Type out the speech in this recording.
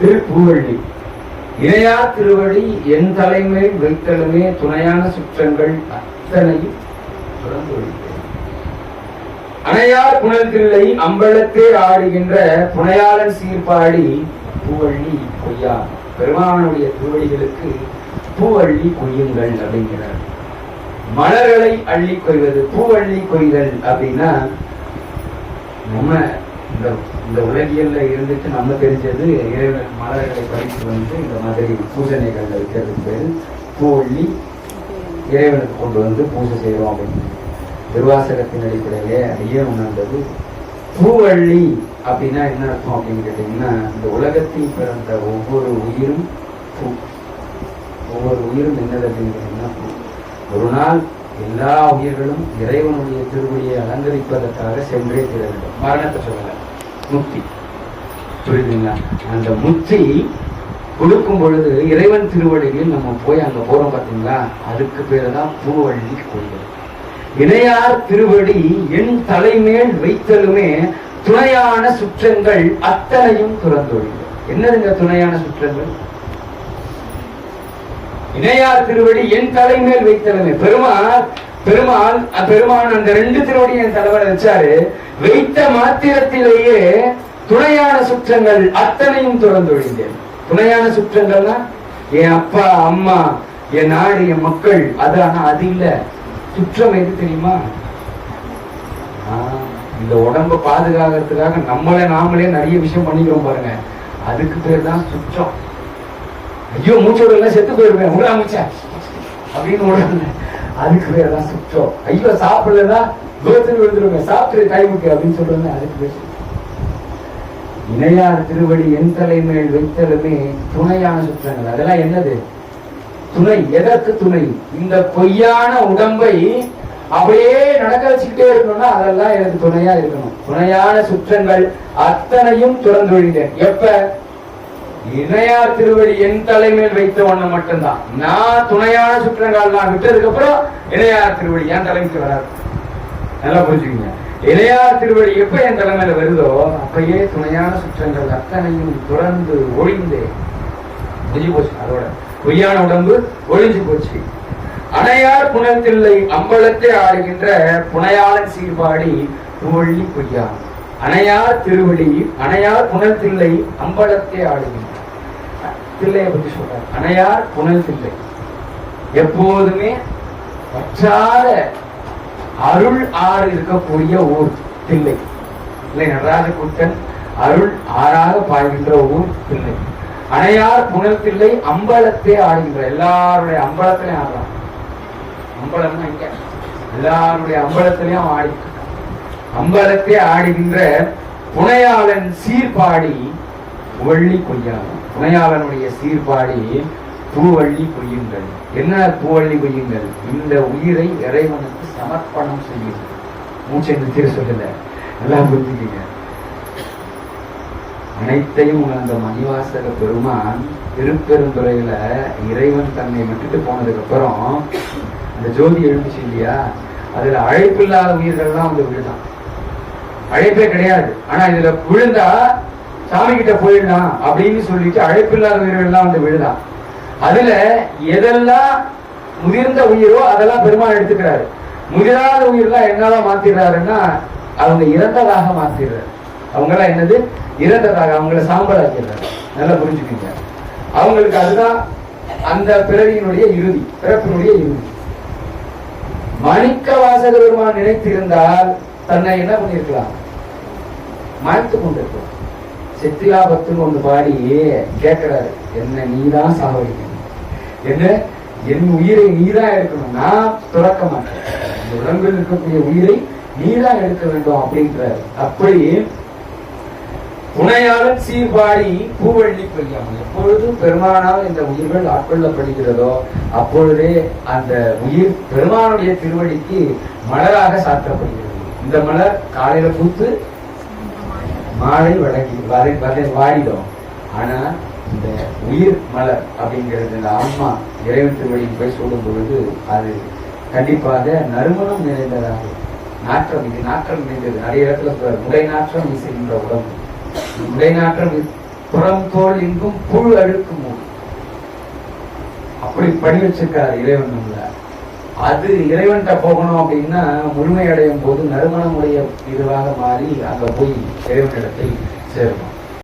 திருப்பூவள்ளி இணையா திருவழி என் தலைமேல் வைத்தலுமே துணையான சுற்றங்கள் அத்தனையும் அணையார் புனல்தில்லை அம்பலத்தே ஆடுகின்ற புனையாளன் சீர்பாடி பூவள்ளி கொய்யா. பெருமானுடைய திருவடிகளுக்கு பூவள்ளி கொய்யுங்கள் அப்படிங்கிறார். மலர்களை அள்ளி கொய்வது பூவள்ளி கொய்தல் அப்படின்னா நம்ம இந்த இந்த உலகியல்ல இருந்துட்டு நம்ம தெரிஞ்சது இறைவன் மலர்களை படித்து வந்து இந்த மாதிரி பூஜனைகள் வைக்கிறதுக்கு பேர் பூவள்ளி இறைவனுக்கு கொண்டு வந்து பூஜை செய்வோம் அப்படின்னு. திருவாசகத்தின் அடிப்படையிலே ஐயா உணர்ந்தது? பூவள்ளி அப்படின்னா என்ன அர்த்தம் அப்படின்னு கேட்டீங்கன்னா இந்த உலகத்தில் பிறந்த ஒவ்வொரு உயிரும் பூ. ஒவ்வொரு உயிரும் என்னது அப்படின்னு கேட்டீங்கன்னா பூ. ஒரு நாள் எல்லா உயிர்களும் இறைவனுடைய திருவடியை அலங்கரிப்பதற்காக சென்றே தீர வேண்டும். மரணத்தை சொல்லலை. முக்தி புரியுதுங்களா அந்த முக்தி கொடுக்கும் பொழுது இறைவன் திருவடியில் நம்ம போய் அங்க போகிறோம் பார்த்தீங்களா அதுக்கு பேர் தான் பூவள்ளி கோயில். இணையார் திருவடி என் தலைமேல் வைத்தலுமே துணையான சுற்றங்கள் அத்தனையும் துறந்தொழிங்க என்னதுங்க துணையான சுற்றங்கள்? இணையார் திருவடி என் தலைமேல் வைத்தலுமே. பெருமாள் பெருமாள் பெருமான் அந்த ரெண்டு திருவடியும் தலைவர் வச்சாரு. வைத்த மாத்திரத்திலேயே துணையான சுற்றங்கள் அத்தனையும் துறந்தொழிந்தேன் துணையான சுற்றங்கள்னா என் அப்பா அம்மா என் நாடு என் மக்கள் அது ஆனா அது இல்ல. சுற்றம் எது தெரியுமா? இந்த உடம்ப பாதுகாக்கிறதுக்காக நம்மளே நாமளே நிறைய விஷயம் பண்ணிக்கிறோம் பாருங்க. அதுக்கு பேர் தான் சுற்றம் ஐயோ மூச்சோட எல்லாம் செத்து போயிருவேன். உள்ள அமைச்சா? அப்படின்னு உடனே அதுக்கு பேர் தான் சுற்றம். ஐயோ சாப்பிடலன்னா கோத்தில் விழுந்துருங்க சாப்பிட்டு டைமுக்கு அப்படின்னு சொல்றது அதுக்கு பேர் இணையார் திருவடி என் தலைமையில் வைத்தலுமே துணையான சுற்றங்கள். அதெல்லாம் என்னது? துணை. எதற்கு துணை? இந்த பொய்யான உடம்பை அப்படியே நடக்க வச்சுக்கிட்டே இருக்கணும்னா அதெல்லாம் எனக்கு துணையா இருக்கணும். துணையான சுற்றங்கள் அத்தனையும் துறந்து விழுந்தேன் எப்ப? இணையார் திருவடி என் தலைமையில் வைத்த ஒண்ணு மட்டும்தான். நான் துணையான சுற்றங்கள் நான் விட்டதுக்கு அப்புறம் இணையார் திருவடி என் தலைமைக்கு வராது. நல்லா புரிஞ்சுக்கீங்க. இளையார் திருவடி எப்ப என் தலைமையில வருதோ அப்பயே துணையான சுற்றங்கள் அத்தனையும் துறந்து ஒழிந்து. ஒழிஞ்சு போச்சு அதோட. பொய்யான உடம்பு ஒழிஞ்சு போச்சு. அணையார் புனத்தில்லை அம்பலத்தை ஆடுகின்ற புனையாளன் சீர்பாடி புவள்ளி பொய்யா அணையார் திருவடி அணையார் புனல் தில்லை அம்பலத்தை ஆடுகின்ற தில்லையை சொல்றார். அணையார் புனல் தில்லை எப்போதுமே வற்றார அருள் ஆறு இருக்கக்கூடிய ஊர் தில்லை. இல்லை நடராஜ குட்டன் அருள் ஆறாக பாய்கின்ற ஊர் தில்லை. அணையார் புனல் தில்லை அம்பலத்தே ஆடுகின்ற எல்லாருடைய அம்பலத்திலையும் ஆடுறான் அம்பலம்னா இங்க. எல்லாருடைய அம்பலத்திலையும் ஆடி அம்பலத்தே ஆடுகின்ற புனையாளன் சீர்பாடி வள்ளி கொய்யாளன் புனையாளனுடைய சீர்பாடி பூவள்ளி கொய்யுங்கள். என்ன பூவள்ளி கொய்யுங்கள்? இந்த உயிரை இறைவனுக்கு சமர்ப்பணம் செய்யுங்கள். மூச்சை நிறுத்திட சொல்லல. நல்லா புரிஞ்சுக்கீங்க. அனைத்தையும் உணர்ந்த மணிவாசக பெருமான் திருப்பெருந்துறையில இறைவன் தன்னை விட்டுட்டு போனதுக்கு அப்புறம் அந்த ஜோதி எழுந்துச்சு இல்லையா? அதுல அழைப்பில்லாத உயிர்கள்லாம் வந்து விழுதான் அழைப்பே கிடையாது. ஆனா இதுல விழுந்தா சாமி கிட்ட போயிடலாம் அப்படின்னு சொல்லிட்டு அழைப்பில்லாத உயிர்கள்லாம் வந்து விழுதான் அதுல எதெல்லாம் முதிர்ந்த உயிரோ அதெல்லாம் பெருமாள் எடுத்துக்கிறாரு. முதிராத உயிர்லாம் என்னதான் மாத்திடுறாருன்னா அவங்க இறந்ததாக மாத்திடுறாரு. அவங்கெல்லாம் என்னது? இறந்ததாக அவங்கள சாம்பல் நல்லா புரிஞ்சுக்கீங்க. அவங்களுக்கு அதுதான் அந்த பிறவியினுடைய இறுதி பிறப்பினுடைய இறுதி. மணிக்க வாசக நினைத்திருந்தால் தன்னை என்ன பண்ணிருக்கலாம் மறைத்து கொண்டிருக்கலாம் சித்திலாபத்துன்னு ஒன்று பாடி கேட்கிறாரு என்ன நீதான் சாவடிக்கணும் என்ன? என் உயிரை நீதான் எடுக்கணும். நான் துறக்க மாட்டேன். இந்த உடம்பில் இருக்கக்கூடிய உயிரை நீதான் எடுக்க வேண்டும் அப்படின்றாரு. அப்படி துணையாளர் சீர்பாடி பூவள்ளி கொய்யாமல் எப்பொழுதும் பெருமானால் இந்த உயிர்கள் ஆட்கொள்ளப்படுகிறதோ அப்பொழுதே அந்த உயிர் பெருமானுடைய திருவடிக்கு மலராக சாத்தப்படுகிறது இந்த மலர் காலையில பூத்து மாலை வழங்கி வரை வரை வாடிடும் ஆனா இந்த உயிர் மலர் அப்படிங்கிறது இந்த ஆன்மா இறைவன் திருவடிக்கு போய் சொல்லும் பொழுது அது கண்டிப்பாக நறுமணம் நிறைந்ததாக நாற்றம் இது நாற்றம் நிறைந்தது. நிறைய இடத்துல சொல்றாரு நாற்றம் வீசுகின்ற உடம்பு முடை நாற்றம் புறம் தோல் இங்கும் புழு அழுக்கும்? அப்படி படி வச்சிருக்காரு இறைவன் நம்மள. அது இறைவன்கிட்ட போகணும் அப்படின்னா முழுமை அடையும் போது நறுமணமுடைய இதுவாக மாறி அங்க போய் இறைவனிடத்தில் சேரணும்.